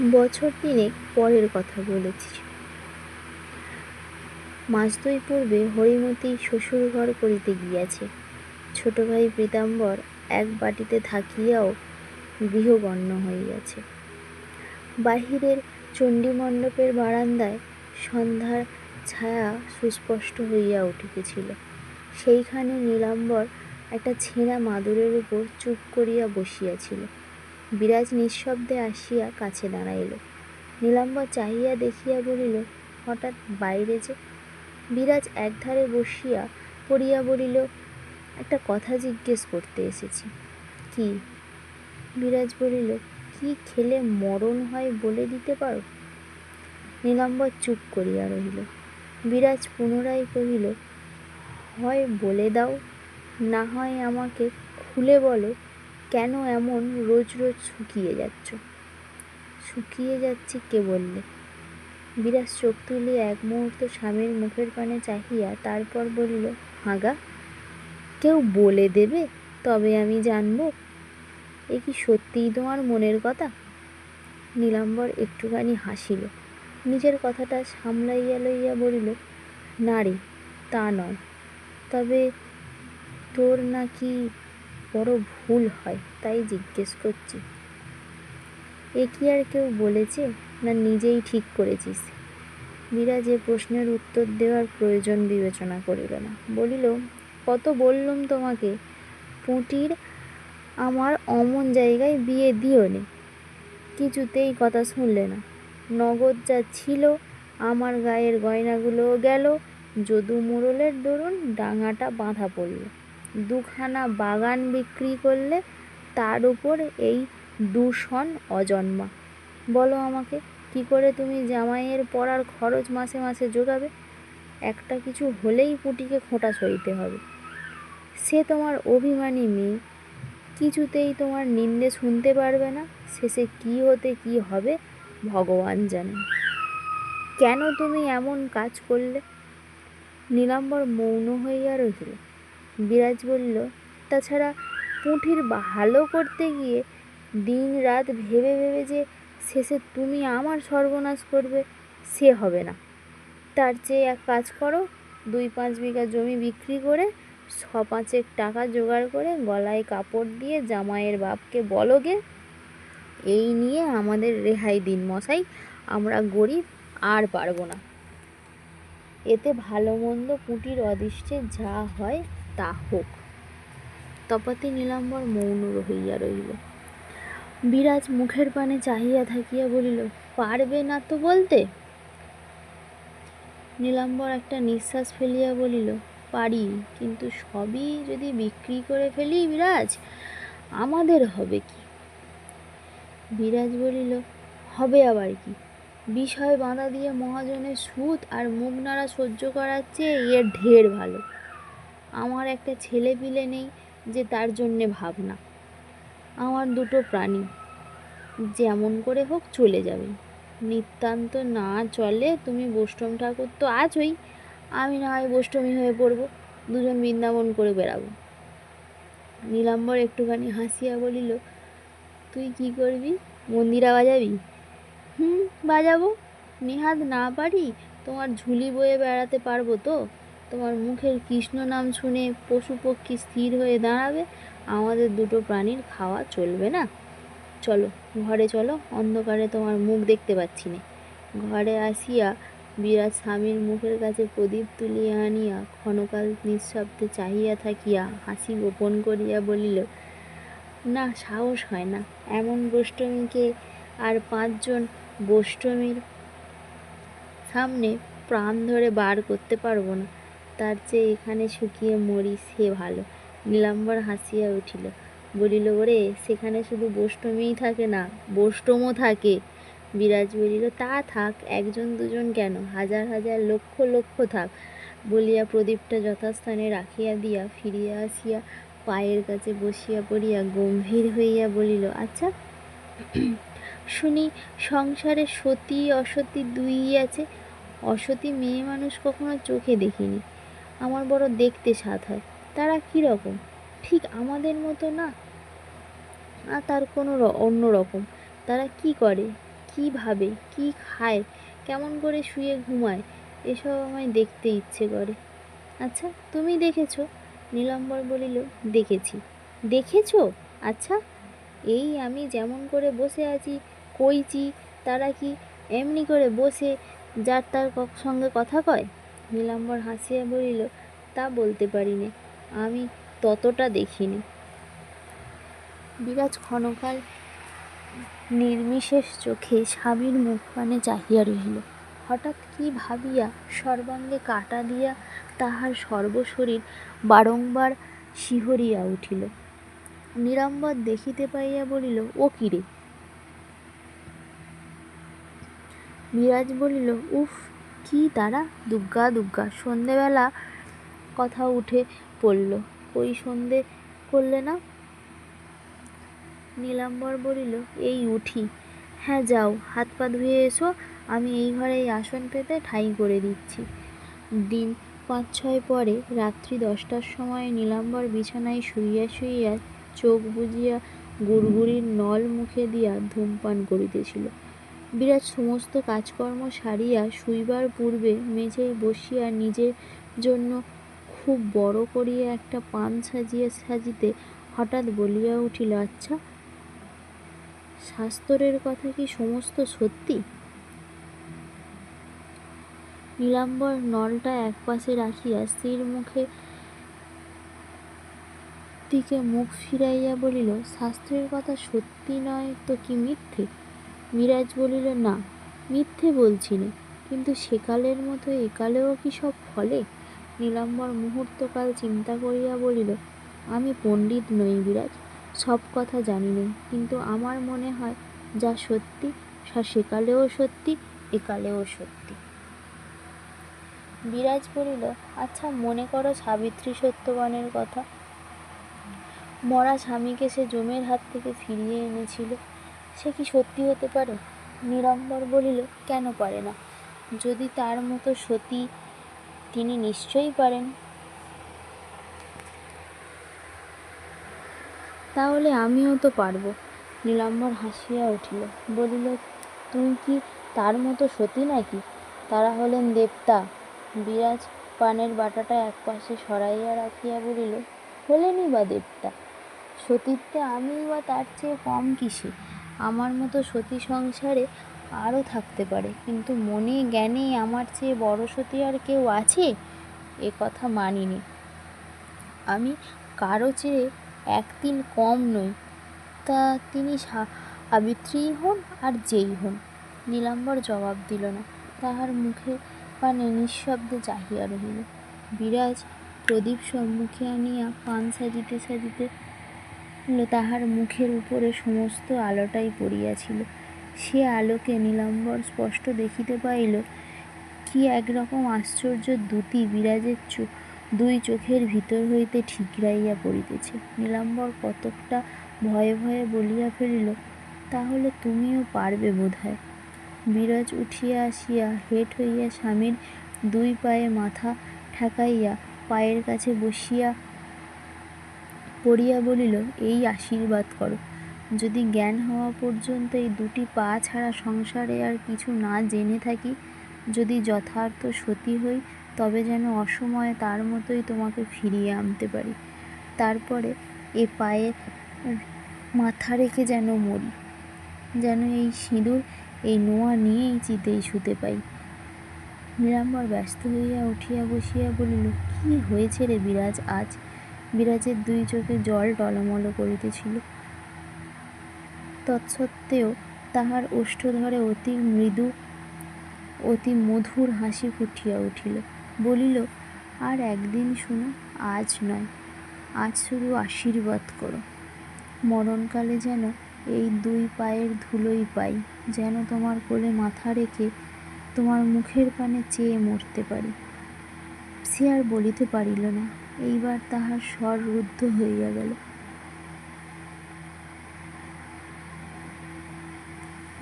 বছর তিনেক পরের কথা বলেছি মাস দুই পূর্বে হরিমতি শ্বশুরঘর করিতে গিয়াছে। ছোট ভাই পীতাম্বর এক বাটিতে থাকিয়াও গৃহগণ্য হইয়াছে। বাহিরের চণ্ডীমণ্ডপের বারান্দায় সন্ধ্যার ছায়া সুস্পষ্ট হইয়া উঠিতেছিল। সেইখানে নীলাম্বর একটা ছেঁড়া মাদুরের উপর চুপ করিয়া বসিয়াছিল। বিরাজ নিঃশব্দে আসিয়া কাছে দাঁড়াইল। নীলাম্বর চাহিয়া দেখিয়া বলিল, হঠাৎ বাইরে যে? বিরাজ একধারে বসিয়া পড়িয়া বলিল, একটা কথা জিজ্ঞেস করতে এসেছি। কি? বিরাজ বলিল, কি খেলে মরণ হয় বলে দিতে পারো? নীলাম্বর চুপ করিয়া রহিল। বিরাজ পুনরায় কহিল, হয় বলে দাও, না হয় আমাকে খুলে বলো। কেন এমন রোজ রোজ শুকিয়ে যাচ্ছ? শুকিয়ে যাচ্ছি কে বললে? বিরাজ চোখ তুলিয়া এক মুহূর্ত স্বামীর মুখের পানে চাহিয়া তারপর বলিল, হাগা, কেউ বলে দেবে? তবে আমি জানব। এ কি সত্যিই তোমার মনের কথা? নীলাম্বর একটুখানি হাসিল। নিজের কথাটা সামলাইয়া লইয়া বলিল, না রে, তা নয়। তবে তোর নাকি বড় ভুল হয়, তাই জিজ্ঞেস করছি। এ কি আর কেউ বলেছে না নিজেই ঠিক করেছিস? বিরাজ এ প্রশ্নের উত্তর দেওয়ার প্রয়োজন বিবেচনা করিল না। বলিল, কত বললুম তোমাকে? পুঁটির আমার অমন জায়গায় বিয়ে দিও নে। কিছুতেই কথা শুনলে না। নগদ যা ছিল আমার গায়ের গয়নাগুলোও গেল, যদু মোড়লের দরুন ডাঙাটা বাঁধা পড়ল। দুখানা বাগান বিক্রি করলে তার উপর এই দূষণ অজন্মা। বলো আমাকে, কি করে তুমি জামাইয়ের পড়ার খরচ মাসে মাসে জোগাবে? একটা কিছু হলেই পুটিকে খোঁটা সইতে হবে। সে তোমার অভিমানী মেয়ে। কিছুতেই তোমার নিন্দে শুনতে পারবে না, শেষে কি হতে কি হবে ভগবান জানে। কেন তুমি এমন কাজ করলে? নীলাম্বর মৌন হইয়া রহিল। বিরাজ বলল, তাছাড়া পুঁঠির ভালো করতে গিয়ে দিন রাত ভেবে ভেবে যে শেষে তুমি আমার সর্বনাশ করবে, সে হবে না। তার চেয়ে এক কাজ করো, দুই পাঁচ বিঘা জমি বিক্রি করে ছ পাঁচেক টাকা জোগাড় করে গলায় কাপড় দিয়ে জামাইয়ের বাপকে বলো গে। এই নিয়ে আমাদের রেহাই দিন মশাই, আমরা গরিব আর পারব না। এতে ভালো মন্দ পুঁটির অদৃষ্টে যা হয় তা হোক। তপাতে নীলাম্বর মৌন রহিয়া রহিল। বিরাজ মুখের পানে চাহিয়া থাকিয়া বলিল, পারবে না তো বলতে? নীলাম্বর একটা নিঃশ্বাস ফেলিয়া বলিল, পারি, কিন্তু সবই যদি বিক্রি করে ফেলি বিরাজ, আমাদের হবে কি? বিরাজ বলিল, হবে আবার কি? বিষয় বাঁধা দিয়ে মহাজনের সুদ আর মুখ নাড়া সহ্য করার চেয়ে এর ঢের ভালো। আমার একটা ছেলে পিলে নেই যে তার জন্যে ভাবনা। আমার দুটো প্রাণী। যেমন করে হোক চলে যাবে। নিতান্ত না চলে তুমি বৈষ্ণব ঠাকুর তো আছোই। আমি না হয় বৈষ্ণবী হয়ে পড়ব। দুজন বৃন্দাবন করে বেড়াবো। নীলাম্বর একটুখানি হাসিয়া বলিল, তুই কি করবি? মন্দিরা বাজাবি? হুম, বাজাবো। নেহাত না পারি তোমার ঝুলি বয়ে বেড়াতে পারব তো? তোমার মুখের কৃষ্ণ নাম শুনে পশু পক্ষী স্থির হয়ে দাঁড়াবে, আমাদের দুটো প্রাণীর খাওয়া চলবে না। চলো, ঘরে চলো, অন্ধকারে তোমার মুখ দেখতে পাচ্ছি না। ঘরে আসিয়া বিরাট স্বামীর মুখের কাছে প্রদীপ তুলিয়া আনিয়া ক্ষণকাল নিঃশব্দে চাহিয়া থাকিয়া হাসি গোপন করিয়া বলিল, না, সাহস হয় না। এমন গোষ্ঠমীকে আর পাঁচজন গোষ্ঠমীর সামনে প্রাণ ধরে বার করতে পারব না। তার চেয়ে এখানে শুকিয়ে মরি সে ভালো। নীলাম্বর হাসিয়া উঠিল। বলিল, ওরে, সেখানে শুধু বৈষ্ণবীই থাকে না, বৈষ্ণবও থাকে। বিরাজ বলিল, তা থাক, একজন দুজন কেন? হাজার হাজার লক্ষ লক্ষ থাক। বলিয়া প্রদীপটা যথাস্থানে রাখিয়া দিয়া ফিরিয়া আসিয়া পায়ের কাছে বসিয়া পড়িয়া গম্ভীর হইয়া বলিল আচ্ছা শুনি, সংসারে সতী, অসতী দুই আছে। অসতী মেয়ে মানুষ কখনো চোখে দেখিনি। আমার বড় দেখতে স্বাদ হয়। তারা কীরকম ঠিক আমাদের মতো না? আর তার কোনো অন্য রকম। তারা কি করে? কী ভাবে? কী খায়? কেমন করে শুয়ে ঘুমায়? এসব আমায় দেখতে ইচ্ছে করে। আচ্ছা তুমি দেখেছ? নীলাম্বর বলিল, দেখেছি। দেখেছ? আচ্ছা এই আমি যেমন করে বসে আছি, কইছি, তারা কি এমনি করে বসে যার তার সঙ্গে কথা কয়? নীলাম্বর হাসিয়া বলিল, তা বলতে পারি নে আমি ততটা দেখিনি। বিরাজ ক্ষণকাল নির্মিশেষ চোখে স্বামীর মুখ মুখপানে চাহিয়া রহিল। হঠাৎ কি ভাবিয়া সর্বাঙ্গে কাটা দিয়া তাহার সর্বশরীর বারংবার শিহরিয়া উঠিল। নিরাম্বর দেখিতে পাইয়া বলিল, ও কিরে বিরাজ বলিল, উফ কি তারা দুগ্গা দুগ্গা। সন্ধেবেলা কথা উঠে পড়ল। ওই সন্ধে করলে না? নীলাম্বর বলিল, এই উঠি। হ্যাঁ যাও। হাত পা ধুয়ে এসো। আমি এই ঘরে এই আসন পেতে ঠাঁই করে দিচ্ছি। দিন পাঁচ ছয় পরে রাত্রি দশটার সময় নীলাম্বর বিছানায় শুইয়া শুইয়া চোখ বুজিয়া গুড়গুড়ির নল মুখে দিয়া ধূমপান করিতেছিল। বিরাট সমস্ত কাজকর্ম সারিয়া শুইবার পূর্বে মেঝেয় বসিয়া নিজের জন্য খুব বড় করিয়া একটা পান সাজিয়া সাজিতে হঠাৎ বলিয়া উঠিল আচ্ছা শাস্তরের কথা কি সমস্ত সত্যি? নীলাম্বর নলটা একপাশে রাখিয়া স্ত্রীর মুখে দিকে মুখ ফিরাইয়া বলিল, শাস্ত্রের কথা সত্যি নয় তো কি মিথ্যে? মিরাজ বলিল, না, মিথ্যে বলছি না। কিন্তু সেকালের মতো একালেও কি সব ফলে? নীলাম্বর মুহূর্তকাল চিন্তা করিয়া বলিল, আমি পণ্ডিত নই বিরাজ সব কথা জানি না। কিন্তু আমার মনে হয় যা সত্যি, সা সেকালেও সত্যি, একালেও সত্যি। বিরাজ বলিল আচ্ছা মনে করো সাবিত্রী সত্যবানের কথা। মরা স্বামীকে সে জমের হাত থেকে ফিরিয়ে এনেছিল। সে কি সত্যি হতে পারে? নিরম্বর বলিল, কেন পারে না? যদি তার মতো সতী তিনি নিশ্চয়ই পারেন। তাহলে আমিও তো পারব, নীলাম্বর হাসিয়া উঠিল। বলিল, তুই কি তার মতো সতী নাকি? তারা হলেন দেবতা। বিরাজ পানের বাটাটা একপাশে সরাইয়া রাখিয়া বলিল, হলেনই বা দেবতা? সতীত্বে আমি বা তার চেয়ে কম কিসে? আমার মতো সতী সংসারে আরও থাকতে পারে। কিন্তু মনে জ্ঞানে আমার চেয়ে বড় সতী আর কেউ আছে? এ কথা মানিনি। আমি কারও চেয়ে একদিন কম নই। তা তিনি সাবিত্রীই হন আর যেই হন। নীলাম্বর জবাব দিল না। তাহার মুখে পানে নিঃশব্দে চাহিয়া রহিল। বিরাজ প্রদীপ সম্মুখে আনিয়া পান সাজিতে সাজিতে তাহার মুখের উপরে সমস্ত আলোটাই পড়িয়াছিল। সে আলোকে নীলাম্বর স্পষ্ট দেখিতে পাইল, কি একরকম আশ্চর্য দ্যুতি বিরাজের দুই চোখের ভিতর হইতে ঠিকরাইয়া পড়িতেছে। নীলাম্বর কতকটা ভয়ে ভয়ে বলিয়া ফেলিল, তাহলে তুমিও পারবে বোধ হয় বিরাজ উঠিয়া আসিয়া হেঁট হইয়া স্বামীর দুই পায়ে মাথা ঠেকাইয়া পায়ের কাছে বসিয়া পড়িয়া বলিল, এই আশীর্বাদ করো। যদি জ্ঞান হওয়া পর্যন্ত এই দুটি পা ছাড়া সংসারে আর কিছু না জেনে থাকি, যদি যথার্থ সতী হই, তবে যেন অসময়ে তার মতোই তোমাকে ফিরিয়ে আনতে পারি। তারপরে এ পায়ে মাথা রেখে যেন মরি। যেন এই সিঁদুর, এই নোয়া নিয়েই চিতেই শুতে পাই। নিরাম্বর ব্যস্ত হইয়া উঠিয়া বসিয়া বলিল, কি হয়েছে রে বিরাজ আজ? বিরাজের দুই চোখে জল টলমল করিতেছিল। তৎসত্ত্বেও তাহার ওষ্ঠধরে অতি মৃদু, অতি মধুর হাসি ফুটিয়া উঠিল। বলিল, আর একদিন শুনো, আজ নয়, আজ শুধু আশীর্বাদ করো। মরণকালে যেন এই দুই পায়ের ধুলোই পাই, যেন তোমার কোলে মাথা রেখে তোমার মুখের পানে চেয়ে মরতে পারি। সে আর বলিতে পারিল না। এইবার তাহার স্বর রুদ্ধ হইয়া গেল।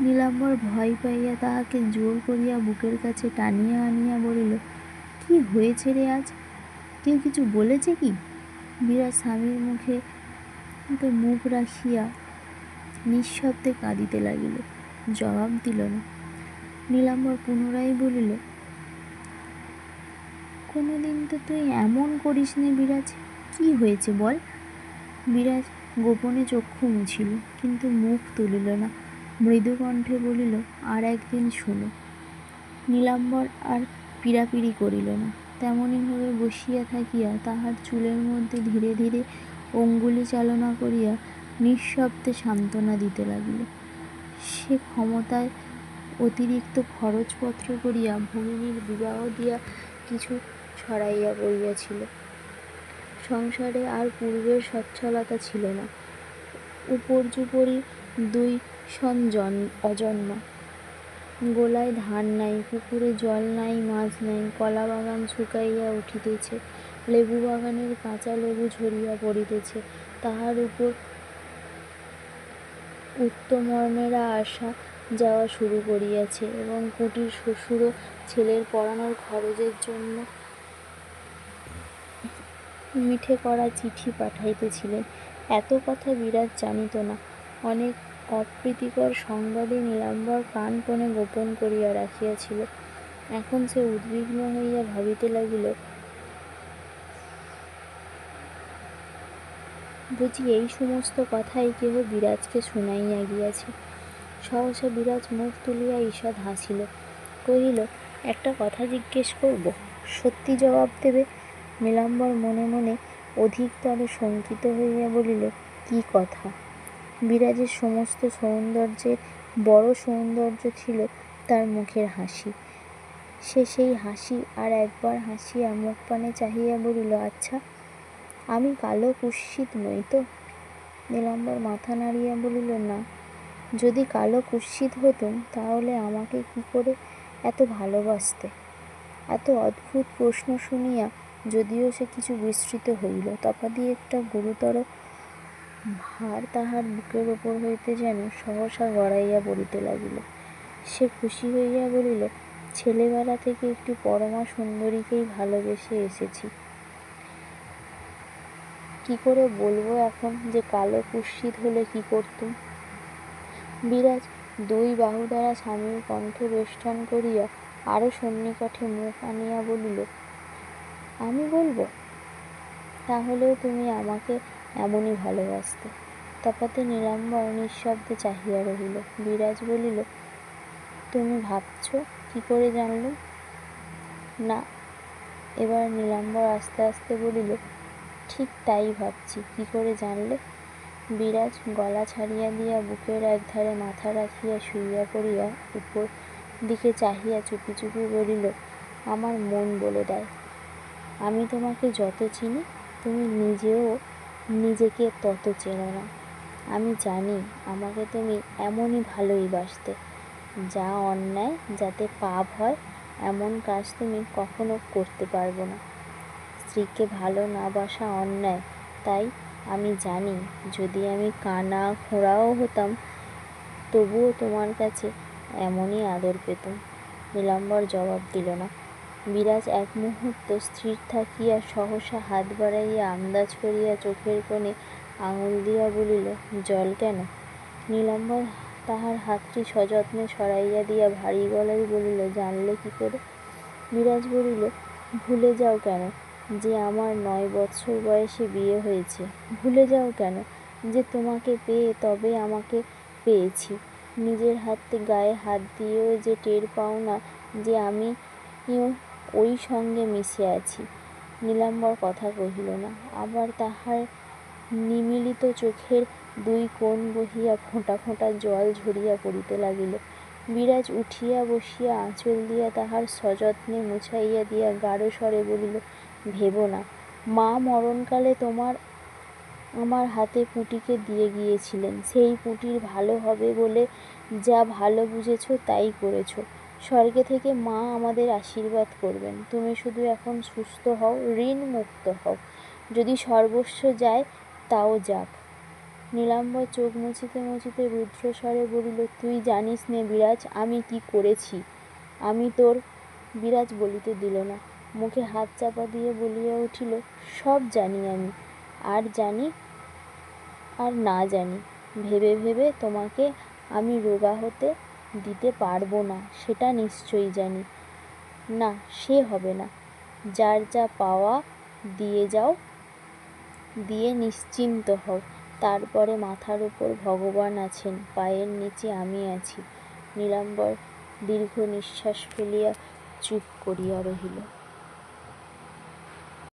নীলাম্বর ভয় পাইয়া তাহাকে জোর করিয়া বুকের কাছে টানিয়া আনিয়া বলিল, কি হয়েছে রে আজ? কেউ কিছু বলেছে কি? বিরাট স্বামীর মুখে মুখ রাখিয়া নিঃশব্দে কাঁদিতে লাগিল। জবাব দিল না। নীলাম্বর পুনরায় বলিল কোনোদিন তো তুই এমন করিস নে বিরাজ। কি হয়েছে বল? বিরাজ গোপনে চক্ষু মুছিল, কিন্তু মুখ তুলিল না। মৃদু কণ্ঠে বলিল, আর একদিন শুনো। নীলাম্বর আর পীড়াপিড়ি করিল না। তেমনইভাবে বসিয়া থাকিয়া তাহার চুলের মধ্যে ধীরে ধীরে অঙ্গুলি চালনা করিয়া নিঃশব্দে সান্ত্বনা দিতে লাগিল। সে ক্ষমতায় অতিরিক্ত খরচপত্র করিয়া ভগিনীর বিবাহ দিয়া কিছু ছড়াইয়া পড়িয়াছিল। সংসারে আর পূর্বের সচ্ছলতা ছিল না। উপর্যুপরি দুই সন অজন্ম। গোলায় ধান নাই, পুকুরে জল নাই, মাছ নাই, কলা বাগান শুকাইয়া উঠিতেছে, লেবু বাগানের কাঁচা লেবু ঝরিয়া পড়িতেছে। তাহার উপর উত্তমর্ণেরা আসা যাওয়া শুরু করিয়াছে এবং কুটির শ্বশুরও ছেলের পড়ানোর খরচের জন্য মিঠে করা চিঠি পাঠাইতেছিলেন। এত কথা বিরাট জানিত না। অনেক অপ্রীতিকর সংবাদে নীলাম্বর প্রাণপণে গোপন করিয়া রাখিয়াছিল। এখন সে উদ্বিগ্ন হইয়া ভাবিতে লাগিল, বুঝি এই সমস্ত কথাই কেহ বিরাজকে শুনাইয়া গিয়াছে। সহসা বিরাজ মুখ তুলিয়া ঈষৎ হাসিল। কহিল, একটা কথা জিজ্ঞেস করব, সত্যি জবাব দেবে? নীলাম্বর মনে মনে অধিকতর শঙ্কিত হইয়া বলিল, কি কথা? বিরাজের সমস্ত সৌন্দর্যের বড় সৌন্দর্য ছিল তার মুখের হাসি। সে সেই হাসি আর একবার হাসিয়া মুখ পানে চাহিয়া বলিল আচ্ছা আমি কালো কুৎসিত নই তো? নীলাম্বর মাথা নাড়িয়া বলিল, না, যদি কালো কুৎসিত হতুম, তাহলে আমাকে কি করে এত ভালোবাসতে? এত অদ্ভুত প্রশ্ন শুনিয়া যদিও সে কিছু বিস্মৃত হইল তথাপি একটা গুরুতর ভার তাহার বুকের ওপর হইতে যেন সহসা গড়াইয়া পড়িতে লাগিল। সে খুশি হইয়া বলিল, ছেলেবেলা থেকে একটি পরমা সুন্দরীকেই ভালোবেসে এসেছি। কি করে বলব এখন যে কালো কুৎসিত হলে কি করতুম? বিরাজ দুই বাহু দ্বারা স্বামীর কণ্ঠ বেষ্টন করিয়া আরও সন্নিকটে মুখ আনিয়া বলিল আমি বলব? তাহলেও তুমি আমাকে এমনই ভালোবাসতে। তফাতে নীলাম্বর নিঃশব্দে চাহিয়া রহিল। বিরাজ বলিল, তুমি ভাবছ কি করে জানলে? না। এবার নীলাম্বর আস্তে আস্তে বলিল, ঠিক তাই ভাবছি, কি করে জানলে? বিরাজ গলা ছাড়িয়া দিয়া বুকের একধারে মাথা রাখিয়া শুইয়া পড়িয়া উপর দিকে চাহিয়া চুপি চুপি বলিল, আমার মন বলে দেয়। আমি তোমাকে যত চিনি, তুমি নিজেও নিজেকে তত চেনো না। আমি জানি আমাকে তুমি এমনই ভালোই বাসতে। যা অন্যায়, যাতে পাপ হয়, এমন কাজ তুমি কখনো করতে পারব না। স্ত্রীকে ভালো না বাসা অন্যায়, তাই আমি জানি যদি আমি কানা খোঁড়াও হতাম, তবুও তোমার কাছে এমনই আদর পেতাম। নীলাম্বর জবাব দিল না। বিরাজ এক মুহূর্ত স্থির থাকিয়া সহসা হাত বাড়াইয়া আন্দাজ করিয়া চোখের কোণে আঙুল দিয়া বলিল, জল কেন? নীলাম্বর তাহার হাতটি সযত্নে সরাইয়া দিয়া ভারী গলায় বলিল, জানলে কি করে? বিরাজ বলিল, ভুলে যাও কেন যে আমার নয় বৎসর বয়সে বিয়ে হয়েছে? ভুলে যাও কেন যে তোমাকে পেয়ে তবে আমাকে পেয়েছি? নিজের হাতে গায়ে হাত দিয়েও যে টের পাও না যে আমি ওই সঙ্গে মিশে আছি। নীলাম্বর কথা কহিল না, আবার তাহার নিমীলিত চোখের দুই কোণ বহিয়া ফোঁটা ফোঁটা জল ঝরিয়া পড়িতে লাগিল। বিরাজ উঠিয়া বসিয়া আঁচল দিয়া তাহার সযত্নে মুছাইয়া দিয়া গাঢ় স্বরে বলিল, ভেবো না, মা মরণকালে তোমার আমার হাতে পুঁটিকে দিয়ে গিয়েছিলেন। সেই পুঁটির ভালো হবে বলে যা ভালো বুঝেছ তাই করেছ। স্বর্গে থেকে মা আমাদের আশীর্বাদ করবেন। তুমি শুধু এখন সুস্থ হও, ঋণ মুক্ত হও। যদি সর্বস্ব যায়, তাও যাক। নীলাম্বর চোখ মুছিতে মুছিতে রুদ্রস্বরে বলিল, তুই জানিস নে বিরাজ, আমি কি করেছি? আমি তোর বিরাজ বলিতে দিল না। মুখে হাত চাপা দিয়ে বলিয়া উঠিল, সব জানি আমি। আর জানি, আর না জানি। ভেবে ভেবে তোমাকে আমি রোগা হতে দিতে পারব না, সেটা নিশ্চয়ই জানি। না, সে হবে না। যার যা পাওয়া দিয়ে যাও, দিয়ে নিশ্চিন্ত হও। তারপরে মাথার উপর ভগবান আছেন, পায়ের নিচে আমি আছি। নীলাম্বর দীর্ঘ নিঃশ্বাস ফেলিয়া চুপ করিয়া রহিল।